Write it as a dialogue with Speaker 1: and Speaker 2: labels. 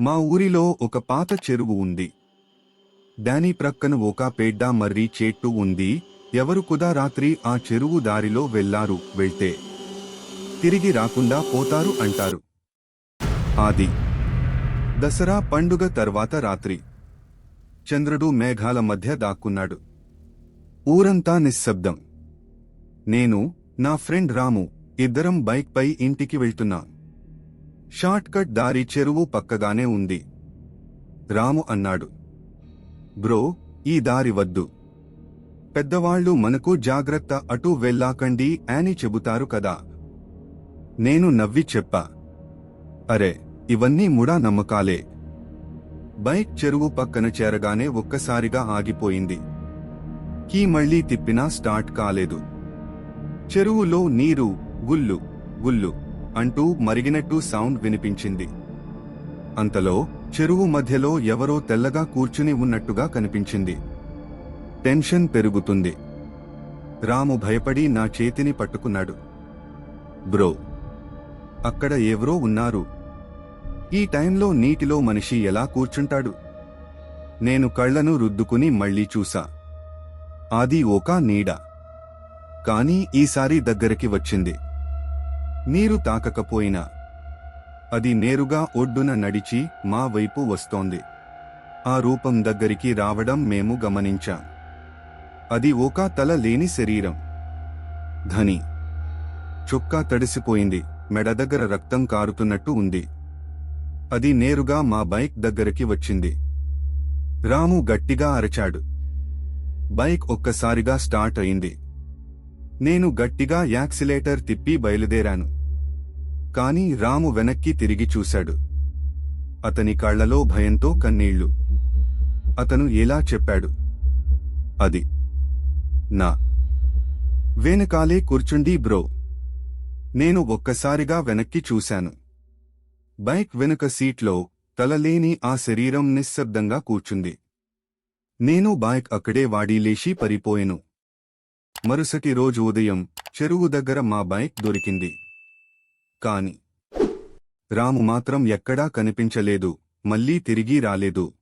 Speaker 1: మా ఊరిలో ఒక పాత చెరువు ఉంది. దాని ప్రక్కన ఒక పేడ్డా మర్రి చెట్టు ఉంది. ఎవరు కుదా రాత్రి ఆ చెరువు దారిలో వెళ్ళారు వెళ్తే తిరిగి రాకుండా పోతారు అంటారు. ఆది దసరా పండుగ తర్వాత రాత్రి చంద్రుడు మేఘాల మధ్య దాక్కున్నాడు. ఊరంతా నిశ్శబ్దం. నేను నా ఫ్రెండ్ రాము ఇద్దరం బైక్పై ఇంటికి వెళ్తున్నాను షార్ట్కట్ దారి చెరువు పక్కగానే ఉంది. రాము అన్నాడు. బ్రో ఈ దారి వద్దు. పెద్దవాళ్ళు మనకు జాగ్రత్త అటు వెళ్ళాకండి అని చెబుతారు కదా. నేను నవ్వి చెప్పా. అరే ఇవన్నీ ముడా నమ్మకాలే. బైక్ చెరువు పక్కన చేరగానే ఒక్కసారిగా ఆగిపోయింది. కీ మళ్ళీ తిప్పినా స్టార్ట్ కాలేదు. చెరువులో నీరు గుల్లు గుల్లు అంటూ మరిగినట్టు సౌండ్ వినిపించింది. అంతలో చెరువు మధ్యలో ఎవరో తెల్లగా కూర్చుని ఉన్నట్టుగా కనిపించింది. టెన్షన్ పెరుగుతుంది. రాము భయపడి నా చేతిని పట్టుకున్నాడు. బ్రో అక్కడ ఎవరో ఉన్నారు. ఈ టైంలో నీటిలో మనిషి ఎలా కూర్చుంటాడు? నేను కళ్ళను రుద్దుకుని మళ్ళీ చూసా. అది ఒక నీడ. కానీ ఈసారి దగ్గరికి వచ్చింది. నీరు తాకకపోయినా అది నేరుగా ఒడ్డున నడిచి మా వైపు వస్తోంది. ఆ రూపం దగ్గరికి రావడం మేము గమనించాం. అది ఒక తల లేని శరీరం. ధని. చొక్కా తడిసిపోయింది. మెడ దగ్గర రక్తం కారుతున్నట్టు ఉంది. అది నేరుగా మా బైక్ దగ్గరికి వచ్చింది. రాము గట్టిగా అరచాడు. బైక్ ఒక్కసారిగా స్టార్ట్ అయింది. నేను గట్టిగా యాక్సిలేటర్ తిప్పి బయలుదేరాను. కాని రాము వెనక్కి తిరిగి చూశాడు. అతని కళ్ళలో భయంతో కన్నీళ్ళు. అతను ఎలా చెప్పాడు? అది నా. వెనకాలే కూర్చుండి బ్రో. నేను ఒక్కసారిగా వెనక్కి చూశాను. బైక్ వెనుక సీట్లో తలలేని ఆ శరీరం నిశ్శబ్దంగా కూర్చుంది. నేను బైక్ అక్కడే వాడి లేచి పరిపోయెను. మరుసటి రోజు ఉదయం చెరువు దగ్గర మా బైక్ దొరికింది. కాని రాము మాత్రం ఎక్కడా కనిపించలేదు మళ్ళీ తిరిగి రాలేదు.